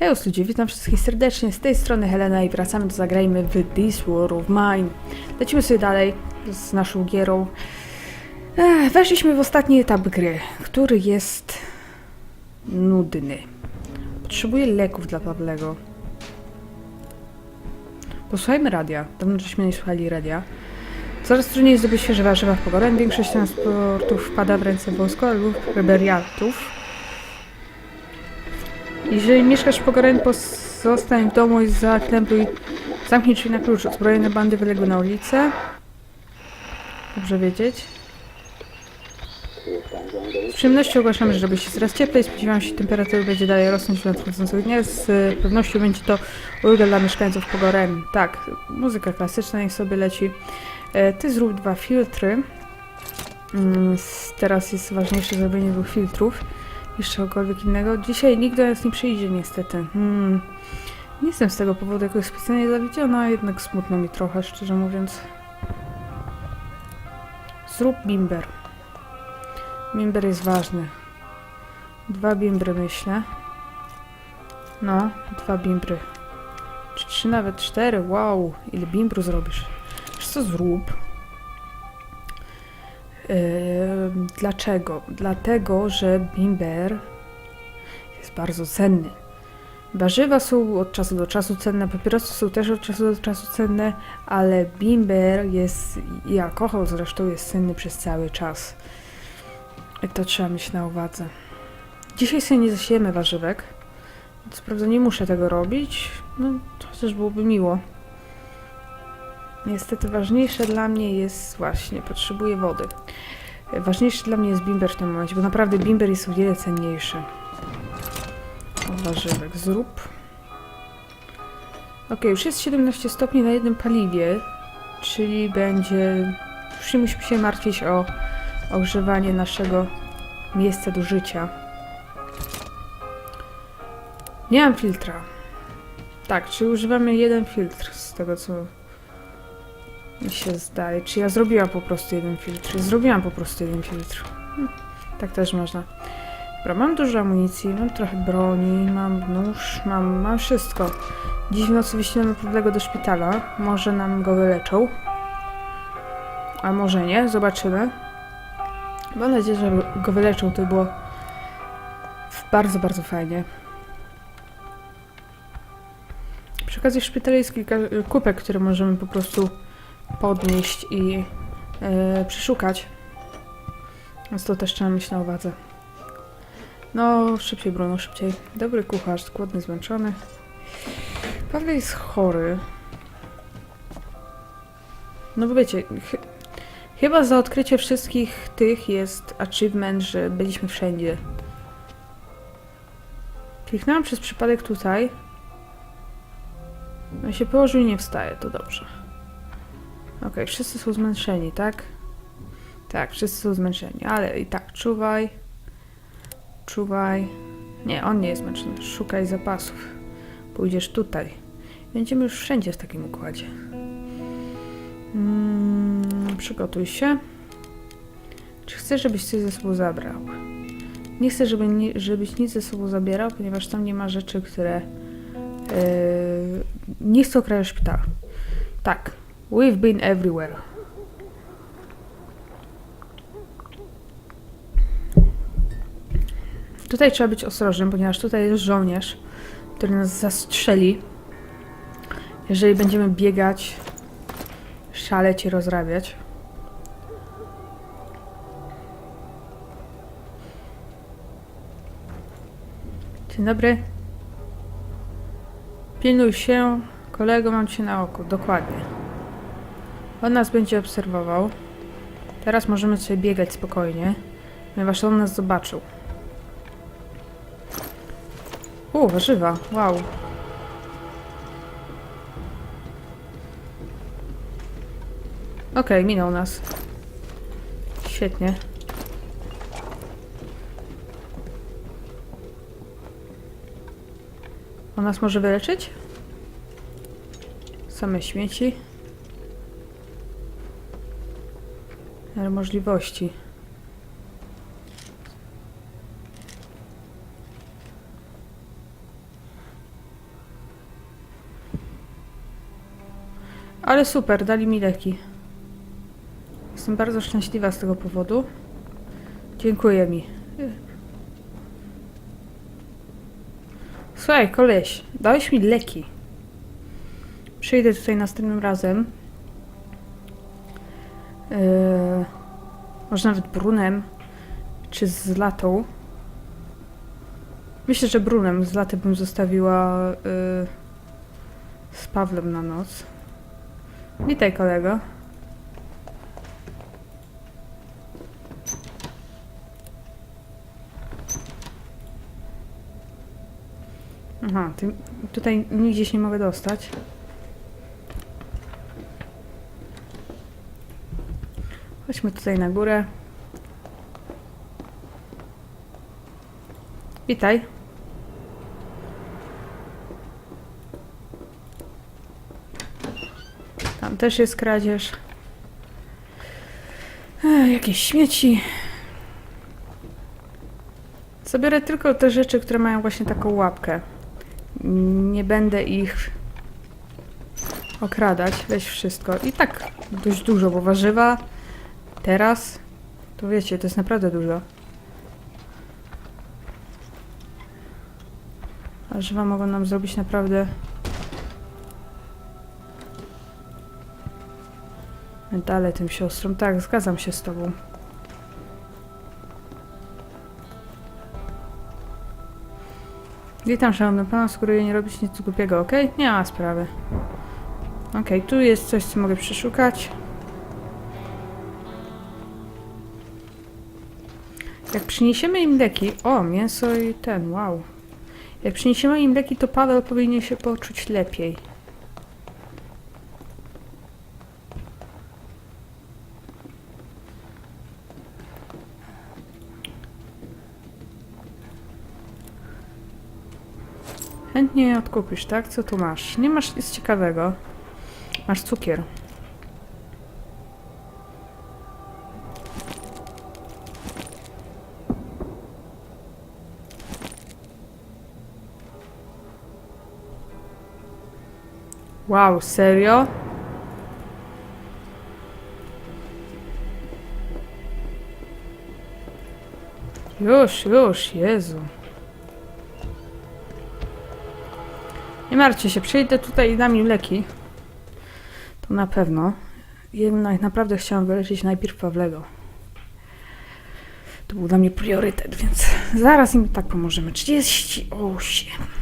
Hej ludzie, witam wszystkich serdecznie, z tej strony Helena i wracamy do Zagrajmy w This War of Mine. Lecimy sobie dalej z naszą gierą. Ech, weszliśmy w ostatni etap gry, który jest nudny. Potrzebuję leków dla Pawlego. Posłuchajmy radia. Dawno żeśmy nie słuchali radia. Coraz trudniej zdobyć świeże warzywa w pogorę. Większość transportów wpada w ręce wojsko lub rebeliantów. Jeżeli mieszkasz w Pogoręć, pozostań w domu i zaklempuj. Zamknij drzwi na klucz. Uzbrojone bandy wyległy na ulicę. Dobrze wiedzieć. Z przyjemnością ogłaszamy, że robi się coraz cieplej. Spodziewam się, temperatury będzie dalej rosnąć w nadchodzących dniach. Z pewnością będzie to ulga dla mieszkańców Pogoremi. Tak, muzyka klasyczna niech sobie leci. E, Ty zrób dwa filtry. Mm, Teraz jest ważniejsze zrobienie dwóch filtrów niż czegokolwiek innego. Dzisiaj nikt do nas nie przyjdzie niestety. Hmm. Nie jestem z tego powodu jakoś specjalnie zawiedziona, jednak smutno mi trochę, szczerze mówiąc. Zrób bimber. Bimber jest ważny. Dwa bimbry myślę. No, dwa bimbry. Czy trzy, nawet cztery. Wow, ile bimbru zrobisz? Wiesz co zrób? Dlaczego? Dlatego, że bimber jest bardzo cenny. Warzywa są od czasu do czasu cenne, papierosy są też od czasu do czasu cenne, ale bimber jest, i alkohol zresztą jest cenny przez cały czas. I to trzeba mieć na uwadze. Dzisiaj sobie nie zasiejemy warzywek. Co prawda nie muszę tego robić, no chociaż byłoby miło. Niestety ważniejsze dla mnie jest właśnie, potrzebuję wody. Ważniejszy dla mnie jest bimber w tym momencie, bo naprawdę bimber jest o wiele cenniejszy. Od warzywek zrób. Ok, już jest 17 stopni na jednym paliwie, czyli będzie... Już nie musimy się martwić o ogrzewanie naszego miejsca do życia. Nie mam filtra. Tak, czyli używamy jeden filtr z tego co się zdaje. Czy ja zrobiłam po prostu jeden filtr? Zrobiłam po prostu jeden filtr. Hm, tak też można. Dobra, mam dużo amunicji, mam trochę broni, mam nóż, mam, mam wszystko. Dziś w nocy wyślemy Pawlego do szpitala. Może nam go wyleczą. A może nie, zobaczymy. Mam nadzieję, że go wyleczą, to by było bardzo, bardzo fajnie. Przy okazji w szpitalu jest kilka y, kupek, które możemy po prostu podnieść i e, przeszukać. Więc to też trzeba mieć na uwadze. No, szybciej, Bruno, szybciej. Dobry kucharz, głodny, zmęczony. Paweł jest chory. No bo wiecie, ch chyba za odkrycie wszystkich tych jest achievement, że byliśmy wszędzie. Kliknęłam przez przypadek tutaj. No się położył i nie wstaje, to dobrze. Okej, wszyscy są zmęczeni, tak? Tak, wszyscy są zmęczeni, ale i tak, czuwaj. Czuwaj. Nie, on nie jest zmęczony. Szukaj zapasów. Pójdziesz tutaj. Będziemy już wszędzie w takim układzie. Mm, przygotuj się. Czy chcesz, żebyś coś ze sobą zabrał? Nie chcę, żeby nie, żebyś nic ze sobą zabierał, ponieważ tam nie ma rzeczy, które... Yy, nie chcę okrajać szpitala. Tak, We've been everywhere. Tutaj trzeba być ostrożnym, ponieważ tutaj jest żołnierz, który nas zastrzeli. Jeżeli będziemy biegać, szaleć i rozrabiać. Dzień dobry. Pilnuj się, kolego, mam cię na oku. Dokładnie. On nas będzie obserwował. Teraz możemy sobie biegać spokojnie, ponieważ on nas zobaczył. U, warzywa, wow. Okej, minął nas. Świetnie. On nas może wyleczyć? Same śmieci. miarę możliwości. Ale super, dali mi leki. Jestem bardzo szczęśliwa z tego powodu. Dziękuję mi. Słuchaj, koleś, dałeś mi leki. Przyjdę tutaj następnym razem, może nawet Brunem, czy z Latą. Myślę, że Brunem z Laty bym zostawiła yy, z Pawłem na noc. Witaj, kolego. Aha, tutaj nigdzie się nie mogę dostać. Chodźmy tutaj na górę. Witaj. Tam też jest kradzież. Ech, jakieś śmieci. Zabiorę tylko te rzeczy, które mają właśnie taką łapkę. Nie będę ich okradać. Weź wszystko. I tak dość dużo, bo warzywa teraz to wiecie, to jest naprawdę dużo. Warzywa mogą nam zrobić naprawdę medale tym siostrom. Tak, zgadzam się z tobą. Witam, szanowny pan, skoro nie robić nic głupiego, ok? Nie ma sprawy. Ok, tu jest coś, co mogę przeszukać. Jak przyniesiemy im leki... O, mięso i ten, wow. Jak przyniesiemy im leki, to Paweł powinien się poczuć lepiej. Chętnie odkupisz, tak? Co tu masz? Nie masz nic ciekawego. Masz cukier. Wow, serio? Już, już, Jezu. Nie martwcie się, przyjdę tutaj i dam im leki. To na pewno. Jednak naprawdę chciałam wyleczyć najpierw Pawlego. To był dla mnie priorytet, więc zaraz im tak pomożemy. 38.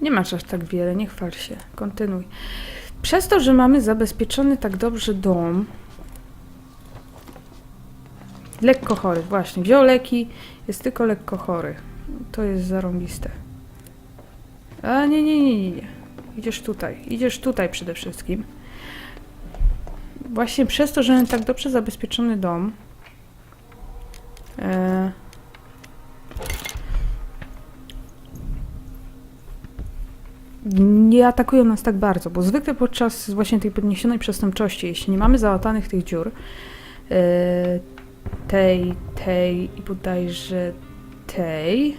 Nie masz aż tak wiele, nie chwal się. Kontynuuj. Przez to, że mamy zabezpieczony tak dobrze dom, Lekko chory, właśnie. Wziął leki, jest tylko lekko chory. To jest zarąbiste. A nie, nie, nie, nie, nie. Idziesz tutaj. Idziesz tutaj przede wszystkim. Właśnie przez to, że mamy tak dobrze zabezpieczony dom. E, nie atakują nas tak bardzo, bo zwykle podczas właśnie tej podniesionej przestępczości, jeśli nie mamy załatanych tych dziur, e, tej, tej i bodajże tej.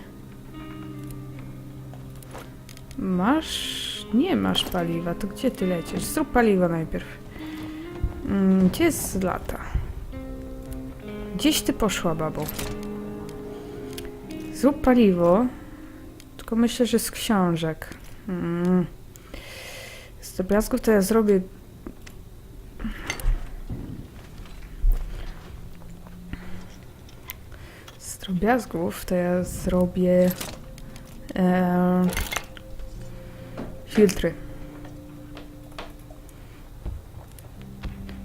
Masz? Nie masz paliwa, to gdzie ty lecisz? Zrób paliwo najpierw. Mm, gdzie jest lata? Gdzieś ty poszła, babo. Zrób paliwo. Tylko myślę, że z książek. Mm. Z to ja zrobię z drobiazgów to ja zrobię e, filtry.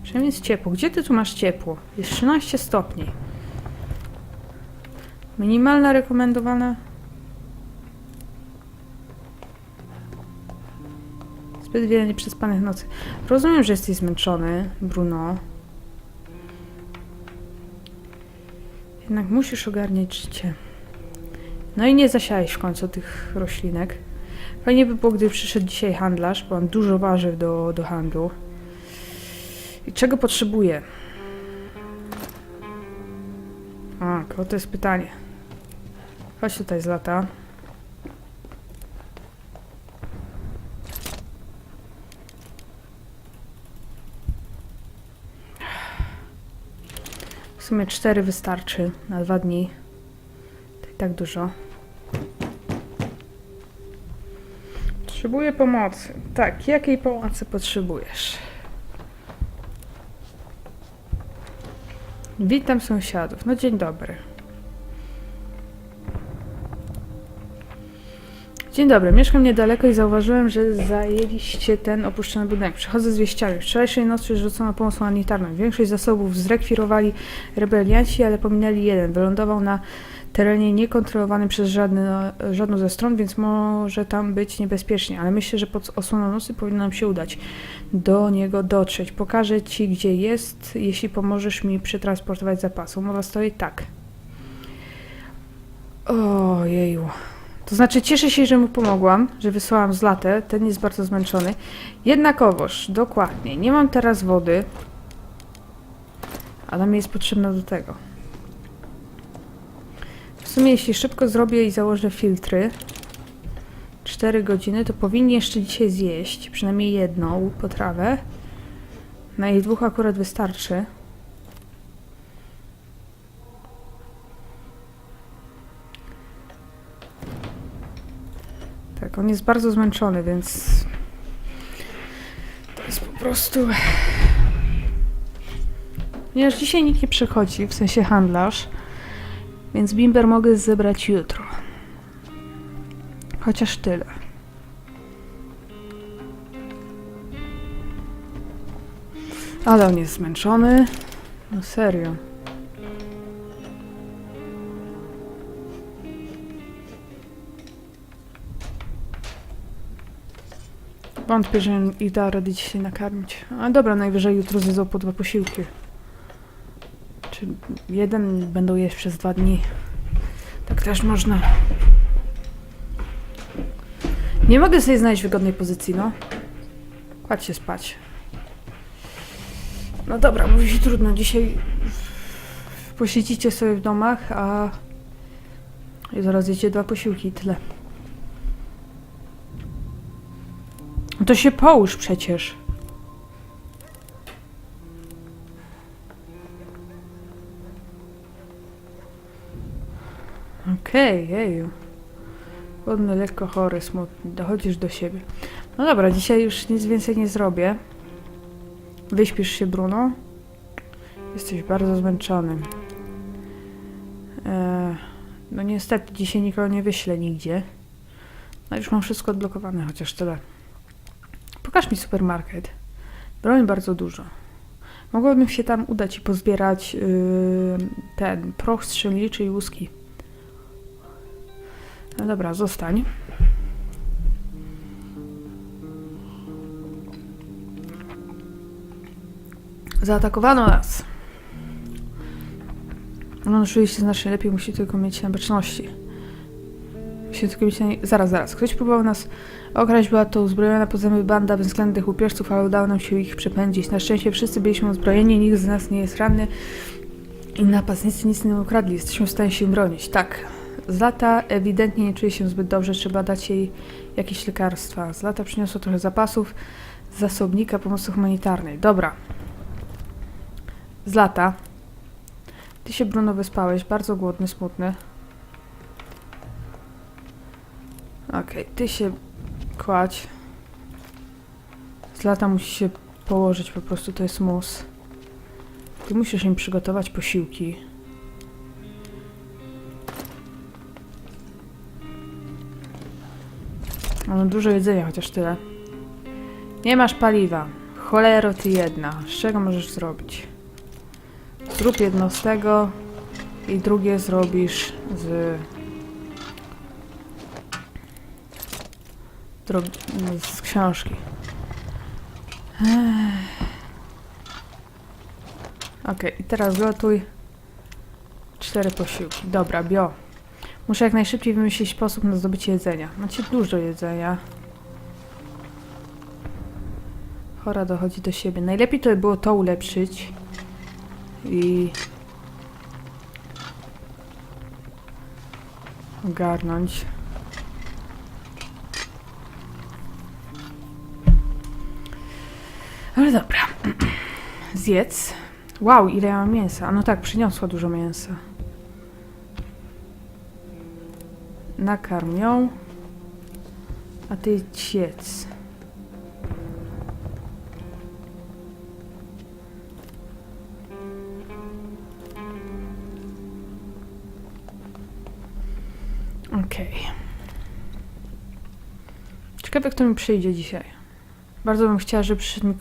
Przynajmniej jest ciepło. Gdzie ty tu masz ciepło? Jest 13 stopni. Minimalna rekomendowana. Zbyt wiele nieprzespanych nocy. Rozumiem, że jesteś zmęczony, Bruno. Jednak musisz ogarniać życie. No i nie zasiałeś w końcu tych roślinek. Fajnie by było, gdyby przyszedł dzisiaj handlarz, bo mam dużo warzyw do, do handlu. I czego potrzebuję? A, to jest pytanie. Chodź tutaj z lata. Sumie cztery wystarczy na dwa dni. To i tak dużo. Potrzebuję pomocy. Tak, jakiej pomocy potrzebujesz? Witam sąsiadów. No dzień dobry. Dzień dobry, mieszkam niedaleko i zauważyłem, że zajęliście ten opuszczony budynek. Przychodzę z wieściami. Wczorajszej nocy rzucono pomoc humanitarną. Większość zasobów zrekwirowali rebelianci, ale pominęli jeden. Wylądował na terenie niekontrolowanym przez żadne, żadną ze stron, więc może tam być niebezpiecznie. Ale myślę, że pod osłoną nocy powinno nam się udać do niego dotrzeć. Pokażę ci, gdzie jest, jeśli pomożesz mi przetransportować zapasy. Umowa stoi tak. Ojeju. To znaczy, cieszę się, że mu pomogłam, że wysłałam z latę. Ten jest bardzo zmęczony. Jednakowoż, dokładnie. Nie mam teraz wody. Ale mi jest potrzebna do tego. W sumie, jeśli szybko zrobię i założę filtry, 4 godziny, to powinni jeszcze dzisiaj zjeść przynajmniej jedną potrawę. Na ich dwóch akurat wystarczy. Tak, on jest bardzo zmęczony, więc to jest po prostu. Ponieważ dzisiaj nikt nie przychodzi, w sensie handlarz, więc bimber mogę zebrać jutro. Chociaż tyle. Ale on jest zmęczony. No serio. Wątpię, że ich da radę dzisiaj nakarmić. A dobra, najwyżej jutro zjedzą po dwa posiłki. Czy jeden będą jeść przez dwa dni. Tak też można. Nie mogę sobie znaleźć wygodnej pozycji, no. Kładź się spać. No dobra, mówi się trudno. Dzisiaj posiedzicie sobie w domach, a i zaraz jecie dwa posiłki i tyle. To się połóż przecież. Okej, jeju. Chłodny, lekko chory, smutny. Dochodzisz do siebie. No dobra, dzisiaj już nic więcej nie zrobię. Wyśpisz się, Bruno. Jesteś bardzo zmęczony. Eee, no niestety, dzisiaj nikogo nie wyślę nigdzie. No już mam wszystko odblokowane, chociaż tyle. Pokaż mi supermarket. Broń bardzo dużo. Mogłabym się tam udać i pozbierać yy, ten proch strzelniczy i łuski. No dobra, zostań. Zaatakowano nas. No oczywiście znacznie lepiej, musi tylko mieć na baczności. Na... Zaraz, zaraz. Ktoś próbował nas okraść, była to uzbrojona podzemna banda względnych łupieżców, ale udało nam się ich przepędzić. Na szczęście wszyscy byliśmy uzbrojeni, nikt z nas nie jest ranny i napastnicy nic nie ukradli. Jesteśmy w stanie się bronić. Tak. Z lata ewidentnie nie czuje się zbyt dobrze, trzeba dać jej jakieś lekarstwa. Z lata przyniosło trochę zapasów z zasobnika pomocy humanitarnej. Dobra. Z lata. Ty się, Bruno, wyspałeś. Bardzo głodny, smutny. Okej, ty się kładź. Z lata musi się położyć, po prostu to jest mus. Ty musisz im przygotować posiłki. Mamy dużo jedzenia, chociaż tyle. Nie masz paliwa. Cholero ty jedna. Z czego możesz zrobić? Zrób jedno z tego i drugie zrobisz z... z książki. Okej, i teraz gotuj cztery posiłki. Dobra, bio. Muszę jak najszybciej wymyślić sposób na zdobycie jedzenia. Macie dużo jedzenia. Chora dochodzi do siebie. Najlepiej to by było to ulepszyć. I... ogarnąć. Dobra. Zjedz. Wow, ile ja mam mięsa. No tak, przyniosła dużo mięsa. Nakarm ją. A ty jedz. Okej. Ciekawe, kto mi przyjdzie dzisiaj. Bardzo bym chciała, żeby przyszedł mi,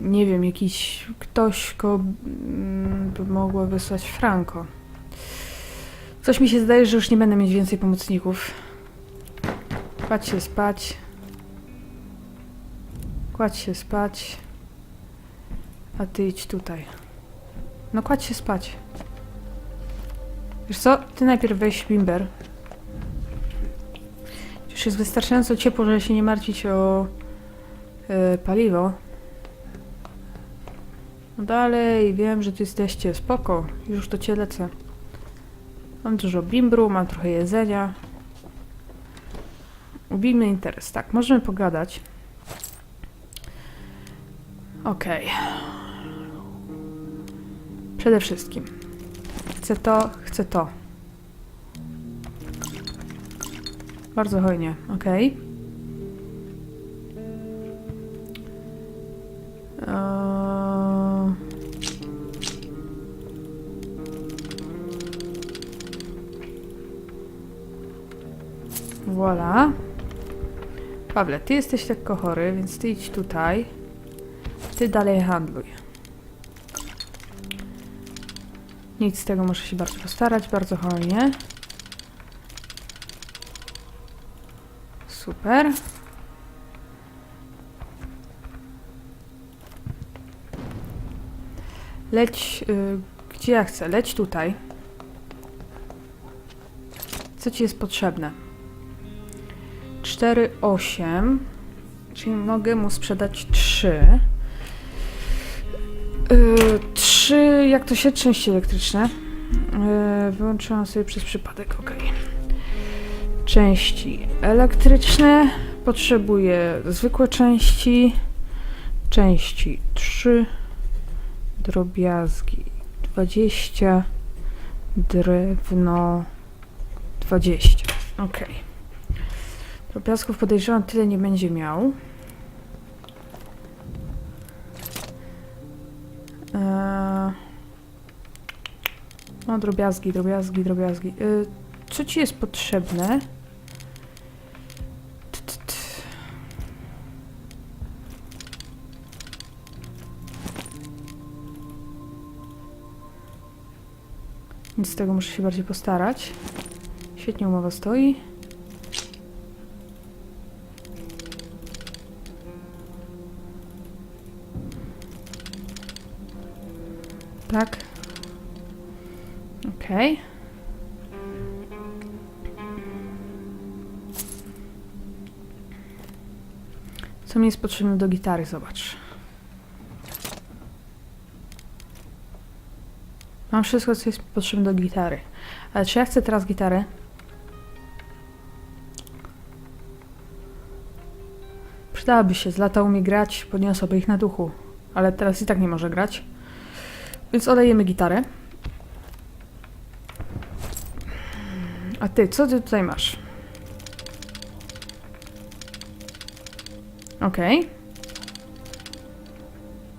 nie wiem, jakiś ktoś, kogo mm, by mogło wysłać Franco. Coś mi się zdaje, że już nie będę mieć więcej pomocników. Kładź się spać. Kładź się spać. A ty idź tutaj. No kładź się spać. Wiesz co? Ty najpierw weź bimber. Już jest wystarczająco ciepło, żeby się nie martwić o e, paliwo. No dalej, wiem, że tu jesteście. Spoko, już do ciebie lecę. Mam dużo bimbru, mam trochę jedzenia. Ubijmy interes. Tak, możemy pogadać. Okej. Przede wszystkim. Chcę to, chcę to. Bardzo hojnie, okej. Eee, Pawle, ty jesteś lekko chory, więc ty idź tutaj. Ty dalej handluj. Nic z tego, muszę się bardzo postarać, bardzo hojnie. Super. Leć, y, gdzie ja chcę? Leć tutaj. Co ci jest potrzebne? 4, 8. Czyli mogę mu sprzedać 3. Yy, 3, jak to się części elektryczne. Yy, wyłączyłam sobie przez przypadek, ok. Części elektryczne. Potrzebuję zwykłe części. Części 3. Drobiazgi 20. Drewno 20. Drobiazgów podejrzewam tyle nie będzie miał. Eee... No, drobiazgi, drobiazgi, drobiazgi. Eee, co ci jest potrzebne? Nic z tego muszę się bardziej postarać. Świetnie umowa stoi. Tak. Okej. Co mi jest potrzebne do gitary? Zobacz. Mam wszystko, co jest potrzebne do gitary. Ale czy ja chcę teraz gitarę? Przydałaby się, z lata umie grać, podniosłaby ich na duchu. Ale teraz i tak nie może grać. Więc olejemy gitarę. A ty, co ty tutaj masz? Okej.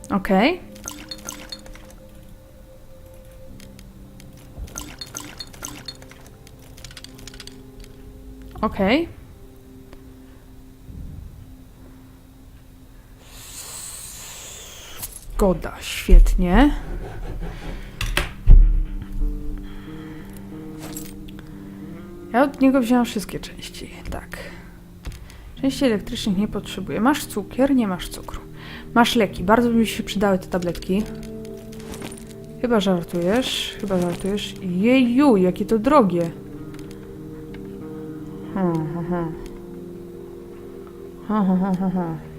Okej. Okej. Zgoda, świetnie. Ja od niego wzięłam wszystkie części, tak. Części elektrycznych nie potrzebuję. Masz cukier? Nie masz cukru. Masz leki. Bardzo by mi się przydały te tabletki. Chyba żartujesz. Chyba żartujesz. Jeju, jakie to drogie. Hmm, hmm, hmm. Ha, ha, ha, ha,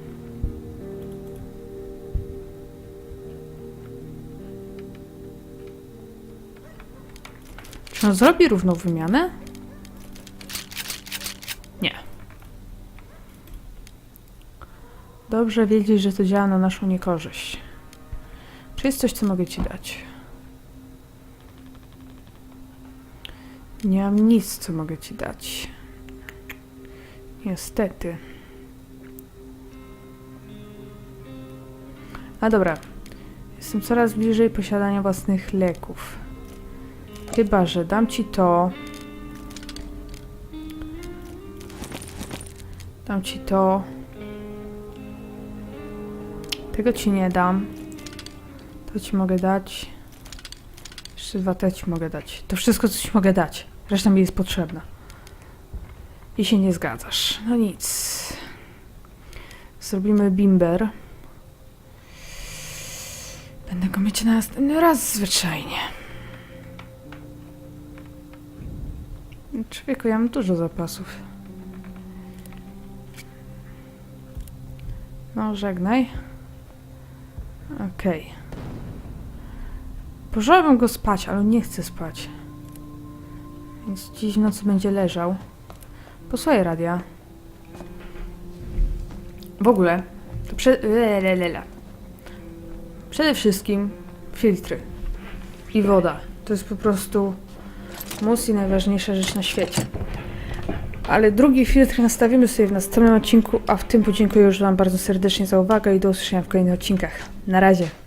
No zrobi równą wymianę? Nie. Dobrze wiedzieć, że to działa na naszą niekorzyść. Czy jest coś, co mogę ci dać? Nie mam nic, co mogę ci dać. Niestety. A dobra. Jestem coraz bliżej posiadania własnych leków. Chyba, że dam ci to. Dam ci to. Tego ci nie dam. To ci mogę dać. Jeszcze dwa te ci mogę dać. To wszystko, co ci mogę dać. Reszta mi jest potrzebna. I się nie zgadzasz. No nic. Zrobimy bimber. Będę go mieć na następny raz zwyczajnie. Człowieku, ja mam dużo zapasów. No, żegnaj. Okej. Pożałabym go spać, ale nie chcę spać. Więc dziś w nocy będzie leżał. Posłuchaj radia. W ogóle, to prze... le, le, le, le. Przede wszystkim filtry i woda. To jest po prostu mus i najważniejsza rzecz na świecie. Ale drugi filtr nastawimy sobie w następnym odcinku, a w tym podziękuję już Wam bardzo serdecznie za uwagę i do usłyszenia w kolejnych odcinkach. Na razie.